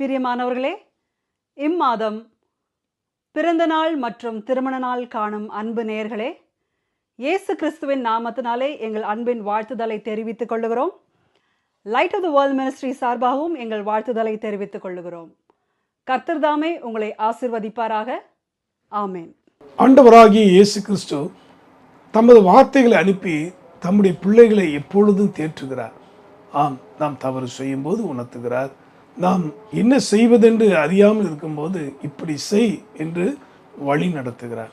பிரியமானவர்களே இம்மாதம் பிறந்த நாள் மற்றும் திருமண நாள் காணும் அன்பு நேயர்களே இயேசு கிறிஸ்துவின் நாமத்தினாலே எங்கள் அன்பின் வாழ்த்துதலை தெரிவித்துக் கொள்ளுகிறோம். Light of the world ministry சார்பாகவும் எங்கள் வாழ்த்துதலை தெரிவித்துக் கொள்ளுகிறோம். கர்த்தர்தாமே உங்களை ஆசிர்வதிப்பாராக. ஆமேன். ஆண்டவராகிய இயேசு கிறிஸ்து தமது வார்த்தைகளை அனுப்பி தம்முடைய பிள்ளைகளை எப்பொழுதும் தேற்றுகிறார். ஆம் நாம் தவறு செய்யும்போது உணர்த்துகிறார். நாம் என்ன செய்வதென்று அறியாமல் இருக்கும்போது இப்படி செய் என்று வழி நடத்துகிறார்.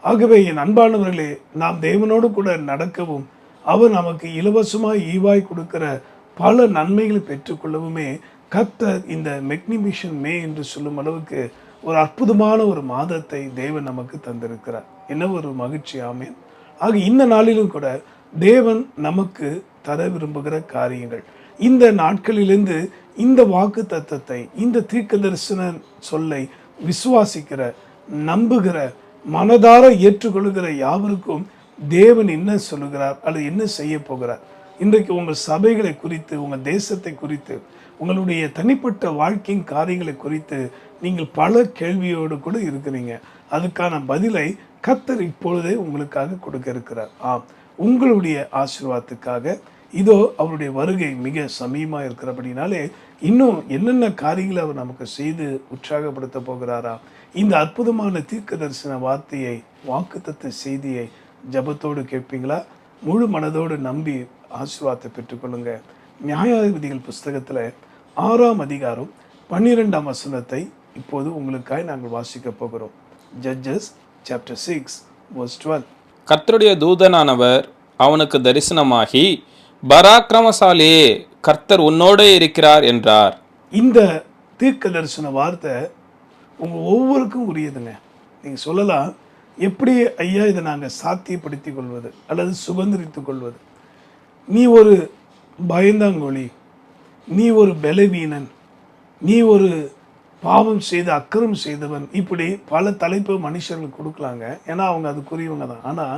ஆகவே என் அன்பானவர்களே நாம் தேவனோடு கூட நடக்கவும் அவர் நமக்கு இலவசமாய் ஈவாய் கொடுக்கிற பல நன்மைகளை பெற்றுக்கொள்ளவுமே கத்தர் இந்த மெக்னிமிஷன் மே என்று சொல்லும் அளவுக்கு ஒரு அற்புதமான ஒரு மாதத்தை தேவன் நமக்கு தந்திருக்கிறார். என்ன ஒரு மகிழ்ச்சி ஆமேன். ஆக இந்த நாளிலும் கூட தேவன் நமக்கு தர விரும்புகிற காரியங்கள். இந்த நாட்களிலிருந்து இந்த வாக்கு தத்தத்தை இந்த தீர்க்க தரிசன சொல்லை விசுவாசிக்கிற நம்புகிற மனதார ஏற்றுக்கொள்கிற யாவருக்கும் தேவன் என்ன சொல்லுகிறார் அல்லது என்ன செய்ய போகிறார்? இன்றைக்கு உங்கள் சபைகளை குறித்து உங்கள் தேசத்தை குறித்து உங்களுடைய தனிப்பட்ட வாழ்க்கையின் காரியங்களை குறித்து நீங்கள் பல கேள்வியோடு கூட இருக்கிறீங்க. அதுக்கான பதிலை கத்தர் இப்பொழுதே உங்களுக்காக கொடுக்க இருக்கிறார். ஆம். உங்களுடைய ஆசீர்வாதத்துக்காக இதோ அவருடைய வருகை மிக சமீபமாக இருக்கிறபடினாலே இன்னும் என்னென்ன காரியங்களை அவர் நமக்கு செய்து உற்சாகப்படுத்த போகிறாரா? இந்த அற்புதமான தீர்க்க தரிசன வார்த்தையை வாக்குத்தத்த செய்தியை ஜபத்தோடு கேட்பீங்களா? முழு மனதோடு நம்பி ஆசீர்வாதத்தை பெற்றுக்கொள்ளுங்க நியாயாதிபதிகள் புஸ்தகத்தில் ஆறாம் அதிகாரம் பன்னிரெண்டாம் வசனத்தை இப்போது உங்களுக்காய் நாங்கள் வாசிக்க போகிறோம். Judges chapter six verse twelve கர்த்தருடைய தூதனானவர் அவனுக்கு தரிசனமாகி பராக்கிரமசாலி கர்த்தர் உன்னோடே இருக்கிறார் என்றார். இந்த தீர்க்க தரிசன வார்த்தை உங்கள் ஒவ்வொருக்கும் உரியதுங்க. நீங்கள் சொல்லலாம் எப்படி ஐயா இதை நாங்கள் சாத்தியப்படுத்தி கொள்வது அல்லது சுதந்திரித்து கொள்வது? நீ ஒரு பயந்தாங்கொழி நீ ஒரு பலவீனன் நீ ஒரு பாவம் செய்து அக்கிரம் செய்தவன் இப்படி பல தலைப்பு மனுஷர்களுக்கு கொடுக்கலாங்க. ஏன்னா அவங்க அதுக்குரியவங்க தான். ஆனால்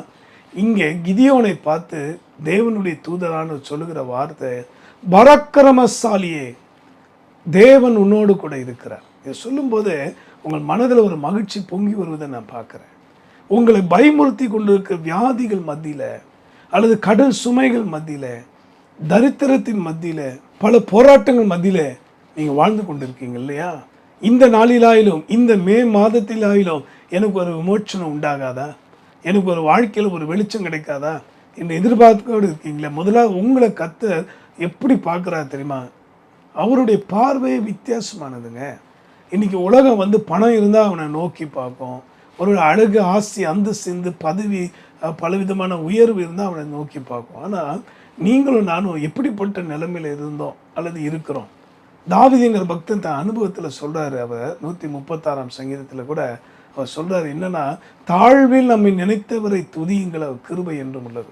இங்கே கிதியோனை பார்த்து தேவனுடைய தூதரான சொல்லுகிற வார்த்தை பரக்கிரமசாலியே தேவன் உன்னோடு கூட இருக்கிறார். இதை சொல்லும்போது உங்கள் மனதில் ஒரு மகிழ்ச்சி பொங்கி வருவதை நான் பார்க்குறேன். உங்களை பயமுறுத்தி கொண்டிருக்கிற வியாதிகள் மத்தியில் அல்லது கடன் சுமைகள் மத்தியில் தரித்திரத்தின் மத்தியில் பல போராட்டங்கள் மத்தியில் நீங்கள் வாழ்ந்து கொண்டிருக்கீங்க இல்லையா? இந்த நாளிலாயிலும் இந்த மே மாதத்திலாயிலும் எனக்கு ஒரு விமோச்சனம் உண்டாகாதா? எனக்கு ஒரு வாழ்க்கையில் ஒரு வெளிச்சம் கிடைக்காதா? என்று எதிர்பார்த்தோடு இருக்கீங்களே. முதலாவது உங்களை கத்தர் எப்படி பார்க்குறாரு தெரியுமா? அவருடைய பார்வையே வித்தியாசமானதுங்க. இன்றைக்கி உலகம் வந்து பணம் இருந்தால் அவனை நோக்கி பார்க்கும். ஒரு அழகு ஆஸ்தி அந்தஸ்து பதவி பலவிதமான உயர்வு இருந்தால் அவனை நோக்கி பார்க்கும். ஆனால் நீங்களும் நானும் எப்படிப்பட்ட நிலைமையில் இருந்தோம் அல்லது இருக்கிறோம்? தாவிதிங்கிற பக்தன் தன் அனுபவத்தில் சொல்கிறாரு அவர் நூற்றி முப்பத்தாறாம் சங்கீதத்தில் கூட அவர் சொல்கிறார் என்னென்னா தாழ்வில் நம்மை நினைத்தவரை துதியுங்கள் அவர் கிருபை என்றும் உள்ளது.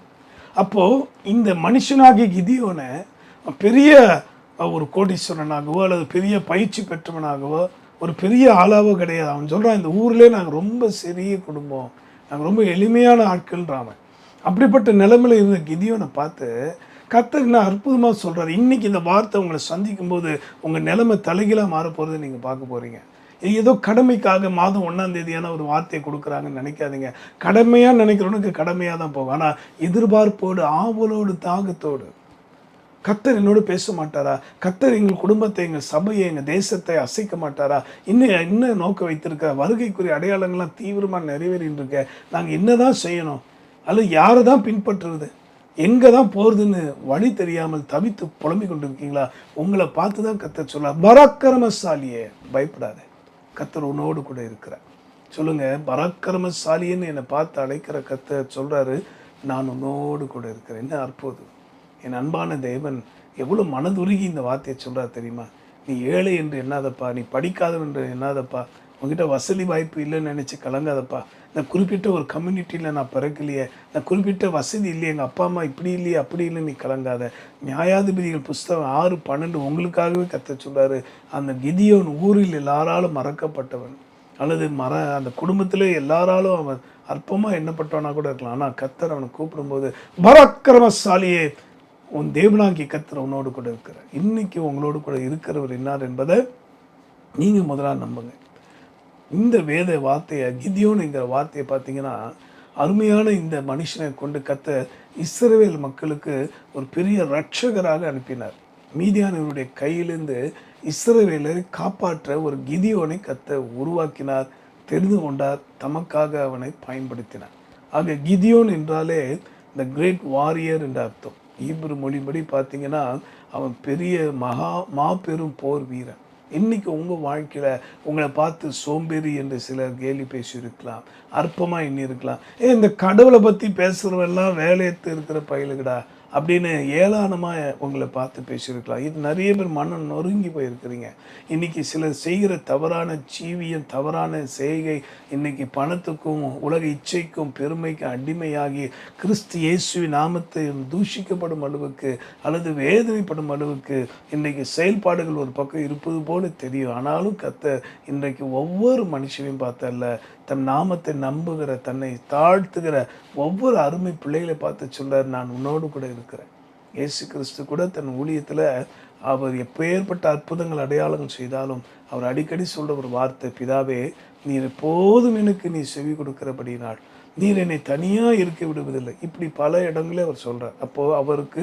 அப்போ இந்த மனுஷனாகிய கிதியோனை பெரிய ஒரு கோடீஸ்வரனாகவோ அல்லது பெரிய பயிற்சி பெற்றவனாகவோ ஒரு பெரிய ஆளாவோ கிடையாது. அவன் சொல்கிறான் இந்த ஊர்லேயே நாங்கள் ரொம்ப சிறிய குடும்பம். நாங்கள் ரொம்ப எளிமையான ஆட்கள்ன்றான் அவன். அப்படிப்பட்ட நிலைமையில இருந்த கிதியோனை பார்த்து கத்தர் நான் அற்புதமாக சொல்கிறார் இன்றைக்கி இந்த வார்த்தை உங்களை சந்திக்கும் போது உங்கள் நிலைமை தலைகீழாக மாற போகிறத நீங்கள் பார்க்க போகிறீங்க ஏதோ கடமைக்காக மாதம் ஒன்றாம் தேதியான ஒரு வார்த்தையை கொடுக்குறாங்கன்னு நினைக்காதீங்க. கடமையாக நினைக்கிறவனுக்கு கடமையாக தான் போகும். ஆனால் எதிர்பார்ப்போடு ஆவலோடு தாகத்தோடு கத்தர் என்னோடு பேச மாட்டாரா? கத்தர் எங்கள் குடும்பத்தை எங்கள் சபையை எங்கள் தேசத்தை அசைக்க மாட்டாரா? இன்னும் இன்னும் நோக்க வைத்திருக்க வருகைக்குரிய அடையாளங்கள்லாம் தீவிரமாக நிறைவேறின்னு இருக்க நாங்கள் என்னதான் செய்யணும்? அல்லது யாரை தான் பின்பற்றுறது எங்கே தான் போகிறதுன்னு வழி தெரியாமல் தவித்து புலம்பிக் கொண்டிருக்கீங்களா? உங்களை பார்த்து தான் கத்த சொல்ல பராக்கிரமசாலியே பயப்படாது. கத்தர் உன்னோடு கூட இருக்கிறார். சொல்லுங்கள் பராக்கிரமசாலின்னு என்னை பார்த்து அழைக்கிற கத்தர் சொல்கிறாரு நான் உன்னோடு கூட இருக்கிறேன். என்ன அற்புதம். என் அன்பான தேவன் எவ்வளோ மனதுருகி இந்த வார்த்தையை சொல்கிறார் தெரியுமா? நீ ஏழை என்று என்னாதப்பா நீ படிக்காதவன் என்று என்னாதப்பா உங்ககிட்ட வசதி வாய்ப்பு இல்லைன்னு நினச்சி கலங்காதப்பா. நான் குறிப்பிட்ட ஒரு கம்யூனிட்டியில் நான் பிறக்கலையே. நான் குறிப்பிட்ட வசதி இல்லையே. எங்கள் அப்பா அம்மா இப்படி இல்லையே அப்படி இல்லை நீ கலங்காத. நியாயாதிபதிகள் புஸ்தகம் ஆறு பன்னெண்டு உங்களுக்காகவே கத்த சொல்றாரு. அந்த கிதியோன் ஊரில் எல்லாராலும் மறக்கப்பட்டவன். அல்லது மற அந்த குடும்பத்திலே எல்லாராலும் அவன் அற்பமாக எண்ணப்பட்டவனா கூட இருக்கலாம். ஆனால் கத்தர் அவனை கூப்பிடும்போது பராக்கிரமசாலியே உன் தேவனாகி கத்தர் உன்னோடு கூட இருக்கிறார். இன்னைக்கு உங்களோடு கூட இருக்கிறவர் என்னார் என்பதை நீங்கள் முதலாக நம்புங்க. இந்த வேத வார்த்தையை கிதியோனுங்கிற வார்த்தையை பார்த்தீங்கன்னா அருமையான இந்த மனுஷனை கொண்டு கத்த இஸ்ரவேல் மக்களுக்கு ஒரு பெரிய ரட்சகராக அனுப்பினார். மீதியானவருடைய கையிலிருந்து இஸ்ரவேலரை காப்பாற்ற ஒரு கிதியோனை கத்த உருவாக்கினார் தெரிந்து கொண்டார் தமக்காக அவனை பயன்படுத்தினார். ஆக கிதியோன் என்றாலே இந்த கிரேட் வாரியர் என்ற அர்த்தம். ஈப்ரு மொழிபடி பார்த்தீங்கன்னா அவன் பெரிய மகா மாபெரும் போர் வீரன். இன்னைக்கு உங்கள் வாழ்க்கையில் உங்களை பார்த்து சோம்பேறி என்று சிலர் கேலி பேசியிருக்கலாம் அற்பமாக எண்ணி இருக்கலாம் ஏ இந்த கடவுளை பற்றி பேசுகிறவெல்லாம் வேலையத்து இருக்கிற பயிலுகடா அப்படின்னு ஏளானமாக உங்களை பார்த்து பேசியிருக்கலாம். இது நிறைய பேர் மனம் நொறுங்கி போயிருக்கிறீங்க. இன்னைக்கு சிலர் செய்கிற தவறான ஜீவியம் தவறான செய்கை இன்னைக்கு பணத்துக்கும் உலக இச்சைக்கும் பெருமைக்கும் அடிமையாகி கிறிஸ்து இயேசுவி நாமத்தை தூஷிக்கப்படும் அளவுக்கு அல்லது வேதனைப்படும் அளவுக்கு இன்னைக்கு செயல்பாடுகள் ஒரு பக்கம் இருப்பது போல தெரியும். ஆனாலும் கத்த இன்றைக்கு ஒவ்வொரு மனுஷனையும் பார்த்தல்ல தன் நாமத்தை நம்புகிற தன்னை தாழ்த்துகிற ஒவ்வொரு அருமை பிள்ளைகளை பார்த்து சொல்றார் நான் உன்னோடு கூட இருக்கிறேன். இயேசு கிறிஸ்து கூட தன் ஊழியத்தில் அவர் எப்பேற்பட்ட அற்புதங்கள் அடையாளங்கள் செய்தாலும் அவர் அடிக்கடி சொல்ற ஒரு வார்த்தை பிதாவே நீர் எப்போதும் எனக்கு நீ செவி கொடுக்கிறபடினால் நீர் என்னை தனியாக இருக்க விடுவதில்லை. இப்படி பல இடங்களே அவர் சொல்கிறார் அப்போ அவருக்கு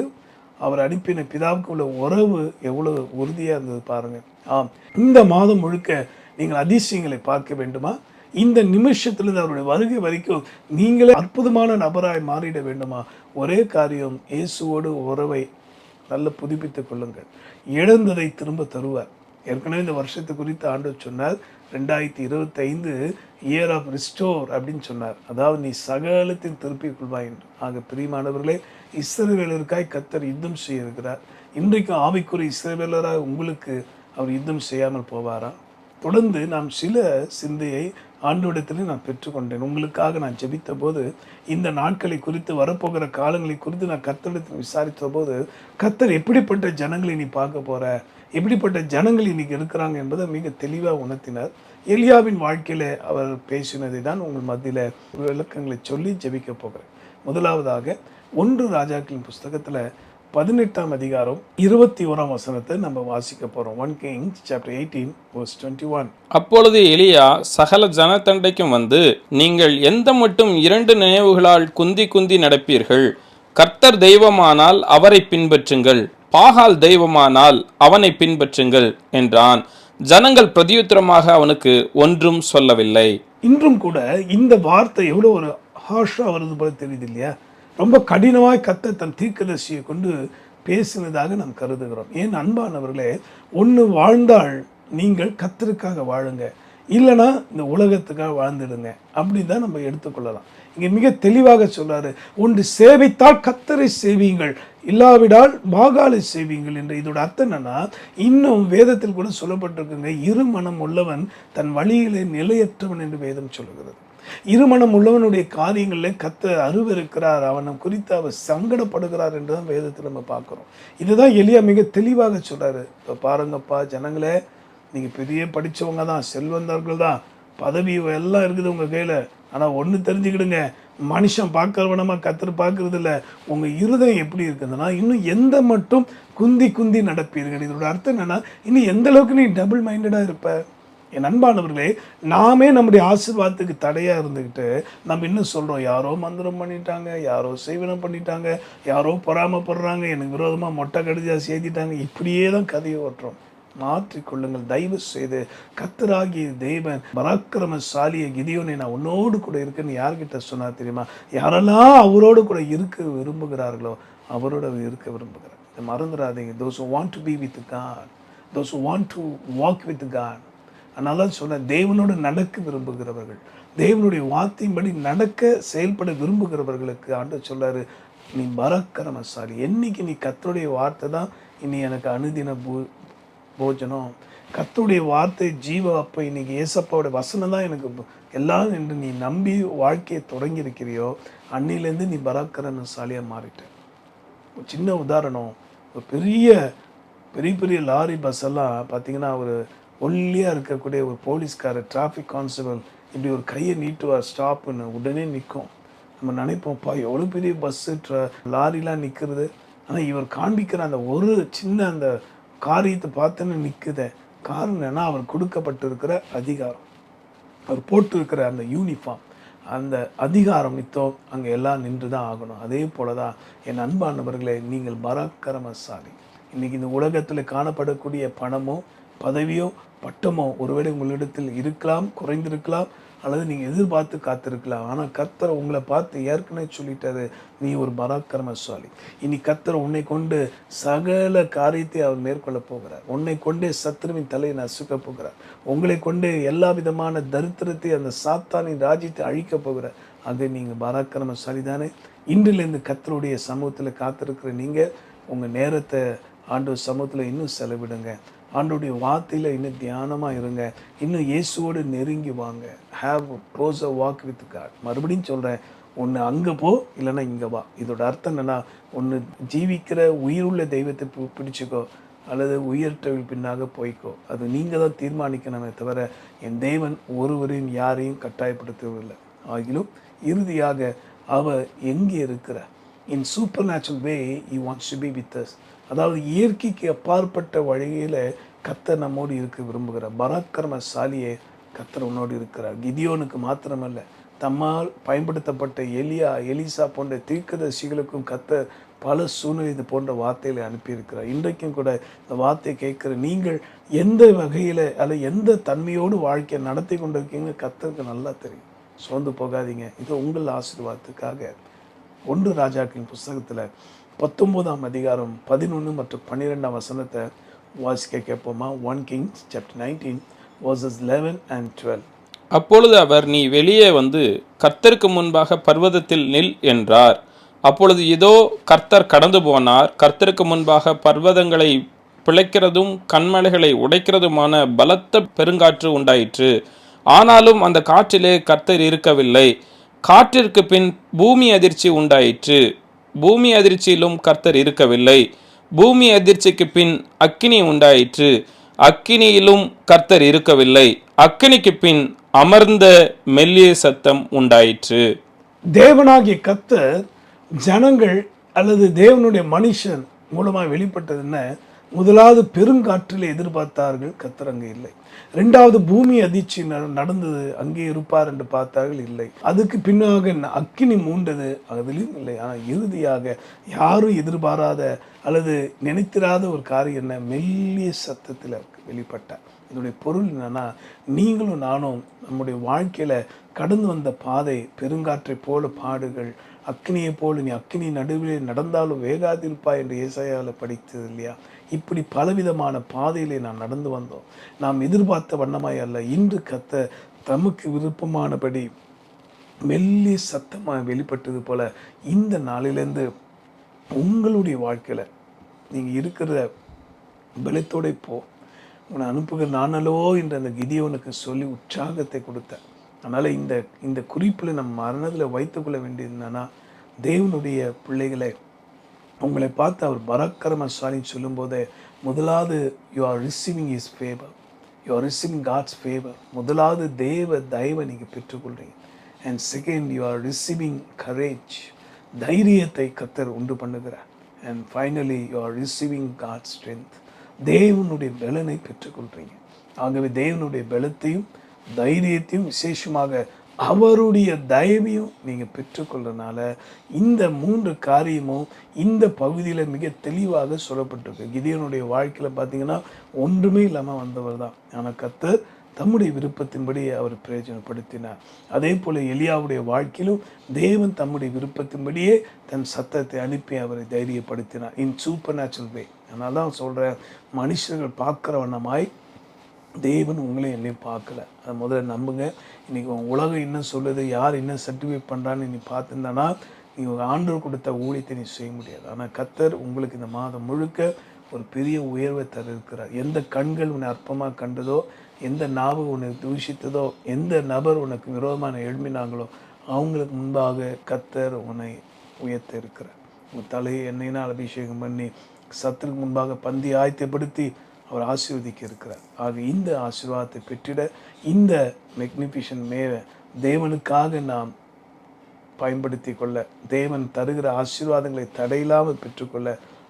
அவர் அனுப்பின பிதாவுக்கு உள்ள உறவு எவ்வளவு உறுதியாக இருந்தது பாருங்க. ஆம் இந்த மாதம் முழுக்க நீங்கள் அதிசயங்களை பார்க்க வேண்டுமா? இந்த நிமிஷத்திலிருந்து அவருடைய வருகை வரைக்கும் நீங்களே அற்புதமான நபராய் மாறிட வேண்டுமா? ஒரே காரியம் இயேசுவோடு உறவை நல்ல புதுப்பித்துக் கொள்ளுங்கள். இழந்ததை திரும்ப தருவார். ஏற்கனவே இந்த வருஷத்தை குறித்து ஆண்டு சொன்னார். ரெண்டாயிரத்தி இருபத்தைந்து இயர் ஆஃப் ரிஸ்டோர் அப்படின்னு சொன்னார். அதாவது நீ சகலத்தில் திருப்பிக் கொள்வாய் என்று. ஆக பிரியமானவர்களே இஸ்ரவேலருக்காய் கத்தர் யுத்தம் செய்ய இருக்கிறார் இன்றைக்கும் ஆவிக்குரிய இஸ்ரவேலராக உங்களுக்கு அவர் யுத்தம் செய்யாமல் போவாரா? தொடர்ந்து நாம் சில சிந்தையை ஆண்டோடத்திலே நான் பெற்றுக்கொண்டேன். உங்களுக்காக நான் ஜெபித்த போது இந்த நாட்களை குறித்து வரப்போகிற காலங்களை குறித்து நான் கத்தரிடத்தில் விசாரித்த போது கத்தர் எப்படிப்பட்ட ஜனங்களை நீ பார்க்க போற? எப்படிப்பட்ட ஜனங்கள் இன்னைக்கு இருக்கிறாங்க என்பதை மிக தெளிவாக உணர்த்தினார். எலியாவின் வாழ்க்கையில் அவர் பேசினதை தான் உங்கள் மத்தியில் விளக்கங்களை சொல்லி ஜெபிக்க போகிறேன். முதலாவதாக ஒன்று ராஜாக்களின் புஸ்தகத்தில் பதினெட்டாம் அதிகாரம் இருபத்தி ஓராம் வசனத்தை நம்ம வாசிக்க போறோம். One Kings chapter eighteen verse twenty one. அப்பொழுது எலியா சகல ஜனத்தண்டைக்கும் வந்து நீங்கள் எந்த மட்டும் இரண்டு நினைவுகளால் குந்தி குந்தி நடப்பீர்கள்? கர்த்தர் தெய்வமானால் அவரை பின்பற்றுங்கள். பாகால் தெய்வமானால் அவனை பின்பற்றுங்கள் என்றான். ஜனங்கள் பிரதியுத்தரமாக அவனுக்கு ஒன்றும் சொல்லவில்லை. இன்றும் கூட இந்த வார்த்தை எவ்வளோ ஒரு ஹாஷா வருது போல தெரியுது இல்லையா? ரொம்ப கடினமாய் கத்த தன் தீர்க்கதர்சியை கொண்டு பேசினதாக நாம் கருதுகிறோம். ஏன் அன்பானவர்களே ஒன்று வாழ்ந்தால் நீங்கள் கத்தருக்காக வாழுங்க. இல்லைன்னா இந்த உலகத்துக்காக வாழ்ந்துடுங்க. அப்படி தான் நம்ம எடுத்துக்கொள்ளலாம். இங்கே மிக தெளிவாக சொல்கிறாரு ஒன்று சேவித்தால் கத்தரை சேவியுங்கள் இல்லாவிடால் பாகாலை சேவியுங்கள். என்று இதோட அர்த்தம் என்னன்னா இன்னும் வேதத்தில் கூட சொல்லப்பட்டிருக்குங்க இரு மனம் உள்ளவன் தன் வழியிலே நிலையற்றவன் என்று வேதம் சொல்லுகிறது. இருமணம் உள்ளவனுடைய காரியங்களில் கத்த அருவருக்கிறார். அவனை குறித்து அவர் சங்கடப்படுகிறார் என்று தான் வேதத்தில் நம்ம பார்க்குறோம். இதுதான் எளியா மிக தெளிவாக சொல்றாரு. இப்போ பாருங்கப்பா ஜனங்களே நீங்கள் பெரிய படித்தவங்க தான் செல்வந்தர்கள் தான். பதவி எல்லாம் இருக்குது உங்கள் கையில். ஆனால் ஒன்று தெரிஞ்சுக்கிடுங்க மனுஷன் பார்க்கறவனமா கத்தர் பார்க்கறது இல்ல. உங்கள் இருதயம் எப்படி இருக்குதுன்னா இன்னும் எந்த மட்டும் குந்தி குந்தி நடப்பீர்கள்? இதோட அர்த்தம் என்னன்னா இன்னும் எந்த அளவுக்கு நீ டபுள் மைண்டடாக இருப்ப? என் அன்பானவர்களே நாமே நம்முடைய ஆசீர்வாதத்துக்கு தடையாக இருந்துக்கிட்டு நம்ம இன்னும் சொல்கிறோம் யாரோ மந்திரம் பண்ணிட்டாங்க யாரோ சேவனம் பண்ணிட்டாங்க யாரோ பொறாமப்படுறாங்க எனக்கு விரோதமாக மொட்டை கடிதா செய்திட்டாங்க இப்படியே தான் கதையை ஓட்டுறோம். மாற்றிக்கொள்ளுங்கள் தயவு செய்து கத்தராகிய தேவன் பராக்கிரமசாலிய கிதியோனை நான் உன்னோடு கூட இருக்குன்னு யார்கிட்ட சொன்னார் தெரியுமா? யாரெல்லாம் அவரோடு கூட இருக்க விரும்புகிறார்களோ அவரோட இருக்க விரும்புகிறார். இதை மறந்துடாதீங்க. Those want to be with God those want to walk with God அதனால தான் சொன்னேன் தேவனோடு நடக்க விரும்புகிறவர்கள் தேவனுடைய வார்த்தையின்படி நடக்க செயல்பட விரும்புகிறவர்களுக்கு ஆண்டு சொல்றாரு நீ பராக்கிரமசாலி. என்னைக்கு நீ கத்தருடைய வார்த்தை தான் இனி எனக்கு அனுதின பூ போஜனம். கத்தருடைய வார்த்தை ஜீவ அப்போ இன்றைக்கி ஏசப்பாவோட வசனம் தான் எனக்கு எல்லாம் என்று நீ நம்பி வாழ்க்கையை தொடங்கியிருக்கிறியோ அன்னிலேருந்து நீ பராக்கிரமசாலியாக மாறிட்ட. ஒரு சின்ன உதாரணம் ஒரு பெரிய பெரிய பெரிய லாரி பஸ்ஸெல்லாம் பார்த்திங்கன்னா ஒரு ஒல்லியாக இருக்கக்கூடிய ஒரு போலீஸ்காரர் டிராஃபிக் கான்ஸ்டபிள் இப்படி ஒரு கையை நீட்டுவார் ஸ்டாப்புன்னு உடனே நிற்கும். நம்ம நினைப்போம்ப்பா எவ்வளோ பெரிய பஸ்ஸு ட்ரா லாரிலாம் நிற்கிறது ஆனால் இவர் காண்பிக்கிற அந்த ஒரு சின்ன அந்த காரியத்தை பார்த்தோன்னு நிற்குதே காரணம் என்ன? அவர் கொடுக்கப்பட்டிருக்கிற அதிகாரம். அவர் போட்டிருக்கிற அந்த யூனிஃபார்ம் அந்த அதிகாரம் நித்தம் அங்கே எல்லாம் நின்று தான் ஆகணும். அதே போல தான் என் அன்பானவர்களே நீங்கள் பராக்கிரமசாலி. இன்றைக்கி இந்த உலகத்தில் காணப்படக்கூடிய பணமோ பதவியோ பட்டமோ ஒருவேளை உங்களிடத்தில் இருக்கலாம் குறைந்திருக்கலாம் அல்லது நீங்கள் எதிர்பார்த்து காத்திருக்கலாம். ஆனால் கத்தரை உங்களை பார்த்து ஏற்கனவே சொல்லிட்டாரு நீ ஒரு பராக்கிரமசாலி. இனி கத்தரை உன்னை கொண்டு சகல காரியத்தை அவர் மேற்கொள்ள போகிறார். உன்னை கொண்டே சத்ருவின் தலையை நசுக்க போகிறார். உங்களை கொண்டே எல்லா விதமான தரித்திரத்தை அந்த சாத்தானின் ராஜ்யத்தை அழிக்க போகிறார். அது நீங்கள் பராக்கிரமசாலி தானே? இன்றிலிருந்து கத்தருடைய சமூகத்தில் காத்திருக்கிற நீங்கள் உங்கள் நேரத்தை ஆண்டு சமூகத்தில் இன்னும் செலவிடுங்க. ஆண்டுடைய வார்த்தையில் இன்னும் தியானமாக இருங்க. இன்னும் இயேசுவோடு நெருங்கி வாங்க. Have close a walk with God மறுபடியும் சொல்கிறேன் ஒன்று அங்கே போ இல்லைன்னா இங்கே வா. இதோட அர்த்தம் என்னன்னா ஒன்று ஜீவிக்கிற உயிருள்ள தெய்வத்தை பிடிச்சிக்கோ. அல்லது உயிர்த்தவில் பின்னாக போய்க்கோ. அது நீங்கள் தான் தீர்மானிக்கணுமே தவிர என் தேவன் ஒருவரையும் யாரையும் கட்டாயப்படுத்தவில்லை. ஆகிலும் இறுதியாக அவர் எங்கே இருக்கிற in supernatural way you wants to be with us அதாவது இயற்கைக்கு அப்பாற்பட்ட வழியில் கத்தர் நம்மோடு இருக்க விரும்புகிறார். பராக்கிரமசாலியே கத்தர் உன்னோடு இருக்கிறார். கிதியோனுக்கு மாத்திரமல்ல தம்மால் பயன்படுத்தப்பட்ட எலியா எலிசா போன்ற தீர்க்கதரிசிகளுக்கும் கத்தர் பல சூழ்நிலை இது போன்ற வார்த்தைகளை அனுப்பியிருக்கிறார். இன்றைக்கும் கூட இந்த வார்த்தையை கேட்குற நீங்கள் எந்த வகையில் அல்ல எந்த தன்மையோடு வாழ்க்கையை நடத்தி கொண்டிருக்கீங்க கத்தருக்கு நல்லா தெரியும். சோர்ந்து போகாதீங்க. இது உங்கள் ஆசீர்வாதத்துக்காக ஒன்று ராஜாக்களின் புஸ்தகத்தில் பத்தொம்போதாம் அதிகாரம் பதினொன்று மற்றும் பன்னிரெண்டாம் வசனத்தை வாசிக்க கேட்போமா? One Kings chapter nineteen verses eleven and twelve அப்பொழுது அவர் நீ வெளியே வந்து கர்த்தருக்கு முன்பாக பர்வதத்தில் நில் என்றார். அப்பொழுது இதோ கர்த்தர் கடந்து போனார். கர்த்தருக்கு முன்பாக பர்வதங்களை பிழைக்கிறதும் கண்மலைகளை உடைக்கிறதுமான பலத்த பெருங்காற்று உண்டாயிற்று. ஆனாலும் அந்த காற்றிலே கர்த்தர் இருக்கவில்லை. காற்றிற்கு பின் பூமி அதிர்ச்சி உண்டாயிற்று. பூமி அதிர்ச்சியிலும் கர்த்தர் இருக்கவில்லை. பூமி அதிர்ச்சிக்கு பின் அக்கினி உண்டாயிற்று. அக்கினியிலும் கர்த்தர் இருக்கவில்லை. அக்கினிக்கு பின் அமர்ந்த மெல்லிய சத்தம் உண்டாயிற்று. தேவனாகிய கத்தர் ஜனங்கள் அல்லது தேவனுடைய மனுஷன் மூலமாக வெளிப்பட்டதுன்னு முதலாவது பெருங்காற்றில் எதிர்பார்த்தார்கள் கத்தர் அங்கே இல்லை. ரெண்டாவது பூமி அதிர்ச்சி நடந்தது அங்கே இருப்பார் என்று பார்த்தார்கள் இல்லை. அதுக்கு பின்னாக அக்கினி மூண்டது அதிலும் இல்லை. ஆனால் இறுதியாக யாரும் எதிர்பாராத அல்லது நினைத்திராத ஒரு காரியம் என்ன? மெல்லிய சத்தத்தில் வெளிப்பட்டார். இதனுடைய பொருள் என்னன்னா நீங்களும் நானும் நம்முடைய வாழ்க்கையில கடந்து வந்த பாதை பெருங்காற்றை போல பாடுகள் அக்னியை போல நீ அக்னி நடுவிலே நடந்தாலும் வேகாதிருப்பாய் என்று ஏசாயாவில் படித்தது இல்லையா? இப்படி பலவிதமான பாதையிலே நாம் நடந்து வந்தோம். நாம் எதிர்பார்த்த வண்ணமாய் அல்ல. இன்று கத்த தமக்கு விருப்பமானபடி மெல்லிய சத்தமாக வெளிப்பட்டது போல இந்த நாளிலேருந்து உங்களுடைய வாழ்க்கையில் நீங்கள் இருக்கிற பலத்தோட போ. உன்னை அனுப்புகிற நானலோ என்ற அந்த கிதியோனுக்கு சொல்லி உற்சாகத்தை கொடுத்தேன். அதனால் இந்த இந்த குறிப்பில் நம்ம மரணத்தில் வைத்துக்கொள்ள வேண்டியது என்னன்னா தேவனுடைய பிள்ளைகளை உங்களை பார்த்து அவர் பரக்கரமசாலின்னு சொல்லும்போது முதலாவது you are receiving is favour you are receiving God's favour முதலாவது தேவ தயவை நீங்கள் பெற்றுக்கொள்கிறீங்க and second you are receiving courage தைரியத்தை கத்தர் உண்டு பண்ணுகிறார். And finally you are receiving God strength தேவனுடைய பலனை பெற்றுக்கொள்கிறீங்க ஆகவே தேவனுடைய பலத்தையும் தைரியத்தையும் விசேஷமாக அவருடைய தயவையும் நீங்கள் பெற்றுக்கொள்றதுனால இந்த மூன்று காரியமும் இந்த பகுதியில் மிக தெளிவாக சொல்லப்பட்டிருக்கு. கிதியனுடைய வாழ்க்கையில் பார்த்தீங்கன்னா ஒன்றுமே இல்லாமல் வந்தவர் தான். ஆனால் கத்தர் தம்முடைய விருப்பத்தின்படி அவர் பிரயோஜனப்படுத்தினார். அதே போல எலியாவுடைய வாழ்க்கையிலும் தேவன் தம்முடைய விருப்பத்தின்படியே தன் சத்தத்தை அனுப்பி அவரை தைரியப்படுத்தினார். இன் சூப்பர் நேச்சுரல் வே அதனால தான் சொல்கிறேன் மனுஷர்கள் பார்க்குற வண்ணமாய் தேவன் உங்களையும் என்னையும் பார்க்கல. அதை முதல்ல நம்புங்க. இன்றைக்கி உன் உலகம் என்ன சொல்லுது யார் என்ன சர்டிஃபிகேட் பண்ணுறான்னு நீ பார்த்துருந்தானா நீ ஒரு ஆண்டவர் கொடுத்த ஊழியத்தை நீ செய்ய முடியாது. ஆனால் கத்தர் உங்களுக்கு இந்த மாதம் முழுக்க ஒரு பெரிய உயர்வை தர இருக்கிறார் எந்த கண்கள் உன்னை அற்பமாக கண்டதோ எந்த நாவு உன்னை தூஷித்ததோ எந்த நபர் உனக்கு விரோதமான எழுமினாங்களோ அவங்களுக்கு முன்பாக கத்தர் உன்னை உயர்த்த இருக்கிறார் உன் தலையை எண்ணெயினால் அபிஷேகம் பண்ணி சத்துருக்கு முன்பாக பந்தி ஆயத்தப்படுத்தி அவர் ஆசீர்வதிக்க இருக்கிறார் ஆக இந்த ஆசீர்வாதத்தை பெற்றிட இந்த மெக்னிஃபிஷன் மேல தேவனுக்காக நாம் பயன்படுத்தி கொள்ள தேவன் தருகிற ஆசீர்வாதங்களை தடையில்லாமல் பெற்றுக்கொள்ள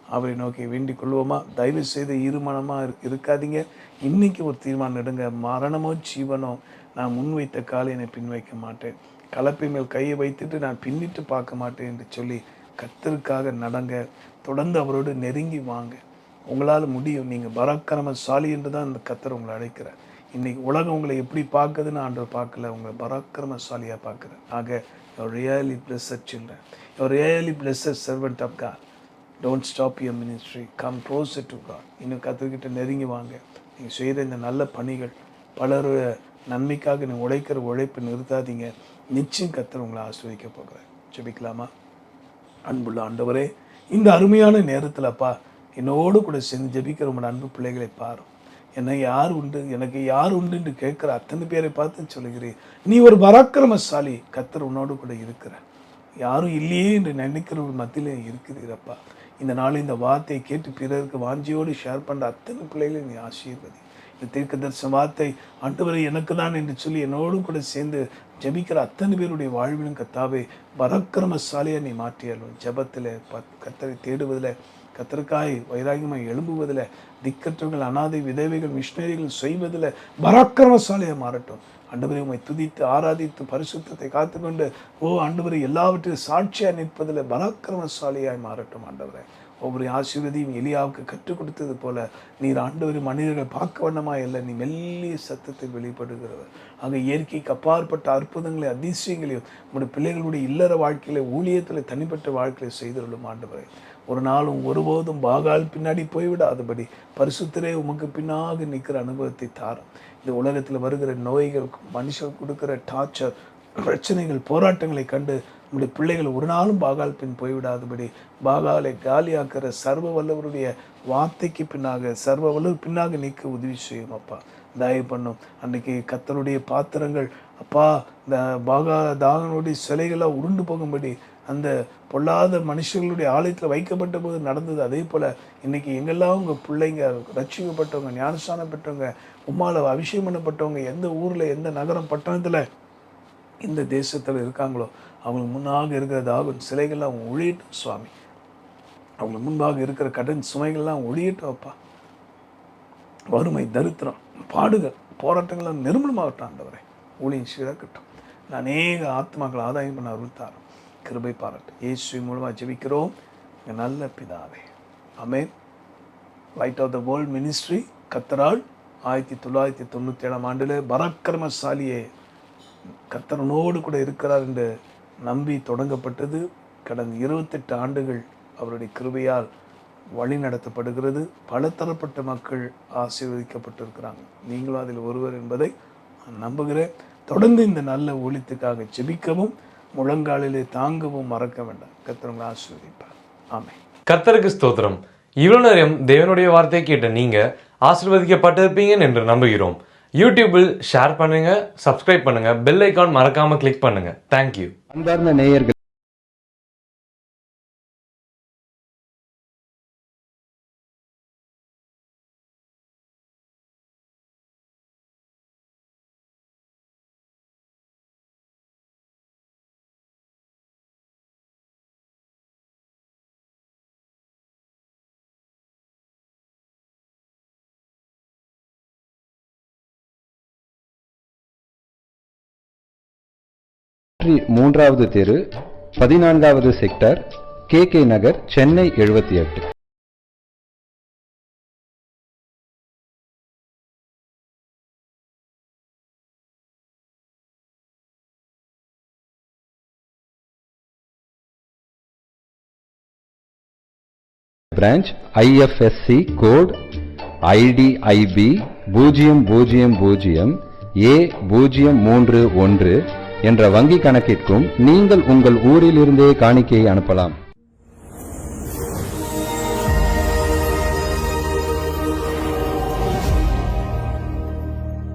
அவரை நோக்கி வேண்டிக் கொள்வோமா? தயவு செய்து இருமணமாக இருக்காதீங்க. இன்னைக்கு ஒரு தீர்மானம் எடுங்க. மரணமோ ஜீவனோ நான் முன்வைத்த காலை என்னை பின்வைக்க மாட்டேன். கலப்பை மேல் கையை வைத்துட்டு நான் பின்னிட்டு பார்க்க மாட்டேன் என்று சொல்லி கத்தருக்காக நடங்க. தொடர்ந்து அவரோடு நெருங்கி வாங்க. உங்களால் முடியும். நீங்கள் பராக்கிரமசாலி என்று தான் இந்த கத்தர் உங்களை அழைக்கிறார். இன்றைக்கி உலகம் உங்களை எப்படி பார்க்குதுன்னு ஆண்டவர் பார்க்கல. உங்களை பராக்கிரமசாலியாக பார்க்குறேன் ஆக your really blessed children your really blessed servant of God don't stop your ministry come close to God இன்னும் கற்றுக்கிட்ட நெருங்கி வாங்க. நீங்கள் செய்கிற இந்த நல்ல பணிகள் பலர் நன்மைக்காக நீங்கள் உழைக்கிற உழைப்பு நிறுத்தாதீங்க. நிச்சயம் கத்தர் உங்களை ஆஸ்வதிக்க போகிறேன் ஜெபிக்கலாமா? அன்புள்ள ஆண்டவரே இந்த அருமையான நேரத்தில் அப்பா என்னோடு கூட சேர்ந்து ஜபிக்கிற உங்களோட அன்பு பிள்ளைகளை பாரும். என்னை யார் உண்டு? எனக்கு யார் உண்டு என்று கேட்குற அத்தனை பேரை பார்த்து சொல்லுகிறேன். நீ ஒரு பராக்கிரமசாலி கத்தர் உன்னோடு கூட இருக்கிற. யாரும் இல்லையே என்று நினைக்கிறவங்க மத்தியில் இருக்கிறீரப்பா. இந்த நாள் இந்த வார்த்தையை கேட்டு பிறருக்கு வாஞ்சியோடு ஷேர் பண்ணுற அத்தனை பிள்ளைகளை நீ ஆசீர்வதி. இந்த தீர்க்க தரிசன வார்த்தை ஆண்டவரை எனக்கு தான் என்று சொல்லி என்னோடு கூட சேர்ந்து ஜெபிக்கிற அத்தனை பேருடைய வாழ்விலும் கத்தாவே பராக்கிரமசாலியாக நீ மாற்றியாலும் ஜபத்தில் ப கத்தரை தேடுவதில் கத்திற்காய் வைராகியமாய் எழும்புவதில் திக்கற்றவர்கள் அனாதை விதவைகள் மிஷினரிகள் செய்வதில் பராக்கிரமசாலியாக மாறட்டும். ஆண்டவரை உண்மை துதித்து ஆராதித்து பரிசுத்தத்தை காத்துக்கொண்டு ஓ ஆண்டவரை எல்லாவற்றையும் சாட்சியாக நிற்பதில் பராக்கிரமசாலியாய் மாறட்டும் ஆண்டவரை. ஒவ்வொரு ஆசீர்வதியும் எலியாவுக்கு கற்றுக் கொடுத்தது போல நீர் ஆண்டவர் மனிதர்கள் பார்க்க வண்ணமா இல்லை நீ மெல்லிய சத்தத்தில் வெளிப்படுகிறவர். அங்கே இயற்கைக்கு அப்பாற்பட்ட அற்புதங்களை அதிசயங்களையும் நம்முடைய பிள்ளைகளுடைய இல்லற வாழ்க்கையில ஊழியத்தில் தனிப்பட்ட வாழ்க்கையில் செய்துள்ளோம் ஆண்டவரை. ஒரு நாளும் ஒருபோதும் பாகால் பின்னாடி போய்விடாதபடி பரிசுத்தரே உமக்கு பின்னாக நிற்கிற அனுபவத்தை தாரும். இந்த உலகத்தில் வருகிற நோய்கள் மனுஷன் கொடுக்குற டார்ச்சர் பிரச்சனைகள் போராட்டங்களை கண்டு நம்முடைய பிள்ளைகள் ஒரு நாளும் பாகால் பின் போய்விடாதபடி பாகாலை காலியாக்குற சர்வ வல்லவருடைய வார்த்தைக்கு பின்னாக சர்வ வல்லவர் பின்னாக நிற்க உதவி செய்யும் அப்பா. தயவு பண்ணும். அன்னைக்கு கத்தருடைய பாத்திரங்கள் அப்பா இந்த பாகா தாகனுடைய சிலைகளாக உருண்டு போகும்படி அந்த பொல்லாத மனுஷர்களுடைய ஆலயத்தில் வைக்கப்பட்ட போது நடந்தது அதே போல் இன்றைக்கி எங்கெல்லாம் உங்கள் பிள்ளைங்க ரட்சிக்கப்பட்டவங்க ஞானஸ்தானம் பெற்றவங்க உம்மால அபிஷேகம் பண்ணப்பட்டவங்க எந்த ஊரில் எந்த நகரம் பட்டணத்தில் இந்த தேசத்தில் இருக்காங்களோ அவங்களுக்கு முன்னாக இருக்கிறதாகும். சிலைகள்லாம் அவங்க ஒழியட்டும் சுவாமி. அவங்களுக்கு முன்பாக இருக்கிற கடன் சுமைகள்லாம் ஒழியட்டும் அப்பா. வறுமை தரித்திரம் பாடுகள் போராட்டங்கள்லாம் நிர்மலமாகட்டும் ஆண்டவரே. ஊழியம் சிறக்கட்டும் நான் அநேக ஆத்மாக்கள் ஆதாயம் பண்ண அருள்தாரும். கிருபை பாராட்டு இயேசு மூலமாக ஜெபிக்கிறோம். எங்கள் நல்ல பிதாவே. Amen light of the world ministry கத்தரால் ஆயிரத்தி தொள்ளாயிரத்தி தொண்ணூற்றி ஏழாம் ஆண்டில் பராக்கிரமசாலியே கத்தரனோடு கூட இருக்கிறார் என்று நம்பி தொடங்கப்பட்டது. கடந்த இருபத்தெட்டு ஆண்டுகள் அவருடைய கிருபையால் வழி நடத்தப்படுகிறது. பல தரப்பட்ட மக்கள் ஆசீர்வதிக்கப்பட்டிருக்கிறாங்க. நீங்களும் அதில் ஒருவர் என்பதை நான் நம்புகிறேன். தொடர்ந்து இந்த நல்ல ஒழித்துக்காக ஜெபிக்கவும். முழங்காலிலே தாங்கவும் மறக்க வேண்டாம். கத்தரவங்களை ஆசீர்வதிப்பார். ஆமென். கர்த்தருக்கு ஸ்தோத்திரம். இவ்வளவு நேரம் தேவனுடைய வார்த்தையை கேட்ட நீங்க ஆசீர்வதிக்கப்பட்டிருப்பீங்க என்று நம்புகிறோம். யூடியூபில் ஷேர் பண்ணுங்க சப்ஸ்கிரைப் பண்ணுங்க பெல் ஐகான் மறக்காம கிளிக் பண்ணுங்க. தேங்க்யூ அன்பார்ந்த நேயர்கள் நூற்றி மூன்றாவது தெரு பதினான்காவது sector K K Nagar Chennai எழுபத்தி எட்டு. பிரான்ச் ஐஎஃப்எஸ்சி கோட் ஐடிஐபி பூஜ்ஜியம் பூஜ்ஜியம் பூஜ்ஜியம் ஏ பூஜ்ஜியம் மூன்று ஒன்று என்ற வங்கி கணக்கிற்கும் நீங்கள் உங்கள் ஊரிலிருந்தே காணிக்கையை அனுப்பலாம்.